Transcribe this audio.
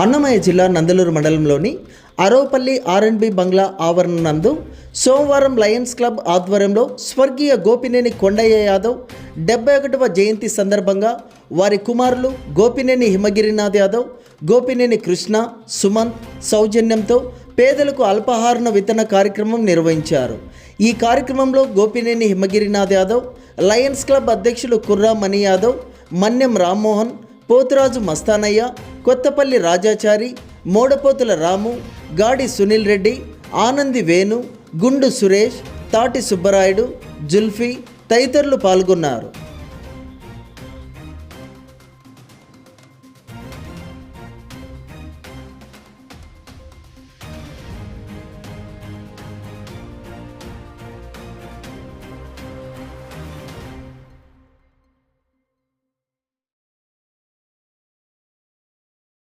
అన్నమయ్య జిల్లా నందలూరు మండలంలోని అరోపల్లి ఆర్ఎండ్బి బంగ్లా ఆవరణ నందు సోమవారం లయన్స్ క్లబ్ ఆధ్వర్యంలో స్వర్గీయ గోపినేని కొండయ్య యాదవ్ డెబ్బై ఒకటవ జయంతి సందర్భంగా వారి కుమారులు గోపినేని హిమగిరినాథ్ యాదవ్ గోపినేని కృష్ణ సుమంత్ సౌజన్యంతో పేదలకు అల్పాహారణ వితరణ కార్యక్రమం నిర్వహించారు. ఈ కార్యక్రమంలో గోపినేని హిమగిరినాథ్ యాదవ్ లయన్స్ క్లబ్ అధ్యక్షులు కుర్రా మణి యాదవ్ మన్యం రామ్మోహన్ పోతురాజు మస్తానయ్య కొత్తపల్లి రాజాచారి మోడపోతుల రాము గాడి సునీల్ రెడ్డి ఆనంది వేణు గుండు సురేష్ తాటి సుబ్బరాయుడు జుల్ఫీ తదితరులు పాల్గొన్నారు.